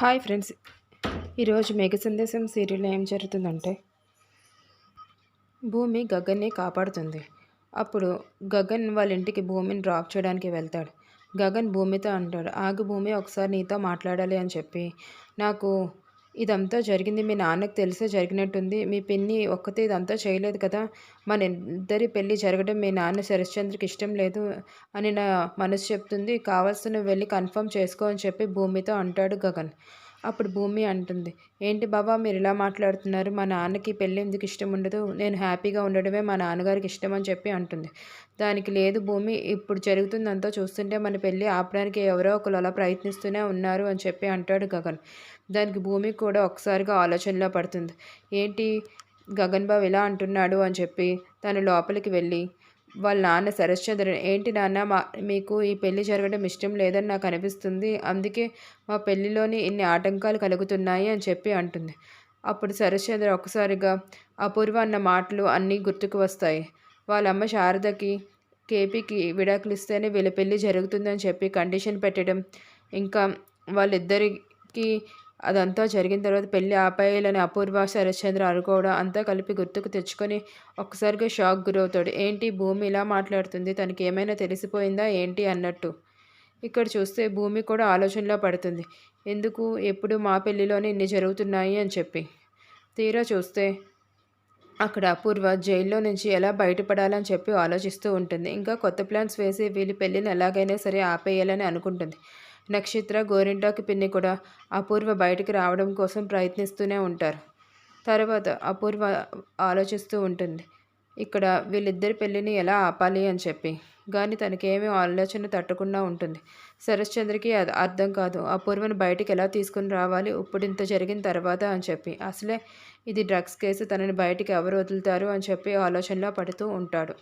Hi friends. ఈరోజు మేఘ సందేశం సీరియల్లో ఏం జరుగుతుందంటే భూమి గగన్ని కాపాడుతుంది. అప్పుడు గగన్ వాళ్ళ ఇంటికి భూమిని డ్రాప్ చేయడానికి వెళ్తాడు. గగన్ భూమితో అంటాడు ఆగు భూమి ఒకసారి నీతో మాట్లాడాలి అని చెప్పి. నాకు ఇదంతా జరిగింది. మీ నాన్నకు తెలిసే జరిగినట్టుంది. మీ పిన్ని ఒక్కతే ఇదంతా చేయలేదు కదా. మన ఇద్దరి పెళ్ళి జరగడం మీ నాన్న శరశ్చంద్రకి ఇష్టం లేదు అని నా మనసు చెప్తుంది. కావాల్సిన వెళ్ళి కన్ఫర్మ్ చేసుకో అని చెప్పి భూమితో అంటాడు గగన్. అప్పుడు భూమి అంటుంది. ఏంటి బాబా మీరు ఇలా మాట్లాడుతున్నారు? మా నాన్నకి పెళ్ళి ఎందుకు ఇష్టం ఉండదు? నేను హ్యాపీగా ఉండడమే మా నాన్నగారికి ఇష్టం అని చెప్పి అంటుంది. దానికి లేదు భూమి ఇప్పుడు జరుగుతుందంతా చూస్తుంటే మన పెళ్ళి ఆపడానికి ఎవరో ఒకరు అలా ప్రయత్నిస్తూనే ఉన్నారు అని చెప్పి అంటాడు గగన్. దానికి భూమి కూడా ఒకసారిగా ఆలోచనలో పడుతుంది. ఏంటి గగన్ బాబు ఇలా అంటున్నాడు అని చెప్పి తను లోపలికి వెళ్ళి వాళ్ళ నాన్న శరశ్చంద్ర ఏంటి నాన్న మా మీకు ఈ పెళ్ళి జరగడం ఇష్టం లేదని నాకు అనిపిస్తుంది. అందుకే మా పెళ్ళిలోని ఇన్ని ఆటంకాలు కలుగుతున్నాయి అని చెప్పి అంటుంది. అప్పుడు శరశ్చంద్ర ఒక్కసారిగా అపూర్వ అన్న మాటలు అన్నీ గుర్తుకు వస్తాయి. వాళ్ళమ్మ శారదకి కేపీకి విడాకులు ఇస్తేనే వీళ్ళ పెళ్ళి జరుగుతుందని చెప్పి కండిషన్ పెట్టడం ఇంకా వాళ్ళిద్దరికి అదంతా జరిగిన తర్వాత పెళ్ళి ఆపాయాలని అపూర్వ శరశ్చంద్ర అనుకోవడం అంతా కలిపి గుర్తుకు తెచ్చుకొని ఒక్కసారిగా షాక్ గురవుతాడు. ఏంటి భూమి ఇలా మాట్లాడుతుంది? తనకి ఏమైనా తెలిసిపోయిందా ఏంటి అన్నట్టు. ఇక్కడ చూస్తే భూమి కూడా ఆలోచనలో పడుతుంది. ఎందుకు? ఎప్పుడు మా పెళ్ళిలోనే ఇన్ని జరుగుతున్నాయి అని చెప్పి. తీరా చూస్తే అక్కడ అపూర్వ జైల్లో నుంచి ఎలా బయటపడాలని చెప్పి ఆలోచిస్తూ ఉంటుంది. ఇంకా కొత్త ప్లాన్స్ వేసి వీళ్ళ పెళ్ళిని ఎలాగైనా సరే ఆపేయాలని అనుకుంటుంది. నక్షత్ర గోరింటాకి పిన్ని కూడా అపూర్వ బయటికి రావడం కోసం ప్రయత్నిస్తూనే ఉంటారు. తర్వాత అపూర్వ ఆలోచిస్తూ ఉంటుంది ఇక్కడ వీళ్ళిద్దరి పెళ్ళిని ఎలా ఆపాలి అని చెప్పి. కానీ తనకేమీ ఆలోచన తట్టకుండా ఉంటుంది. శరశ్చంద్రకి అది అర్థం కాదు. అపూర్వను బయటికి ఎలా తీసుకుని రావాలి? ఇప్పుడు ఇంత జరిగిన తర్వాత అని చెప్పి. అసలే ఇది డ్రగ్స్ కేసు. తనని బయటికి ఎవరు వదులుతారు? అని చెప్పి ఆలోచనలో పడుతూ ఉంటాడు.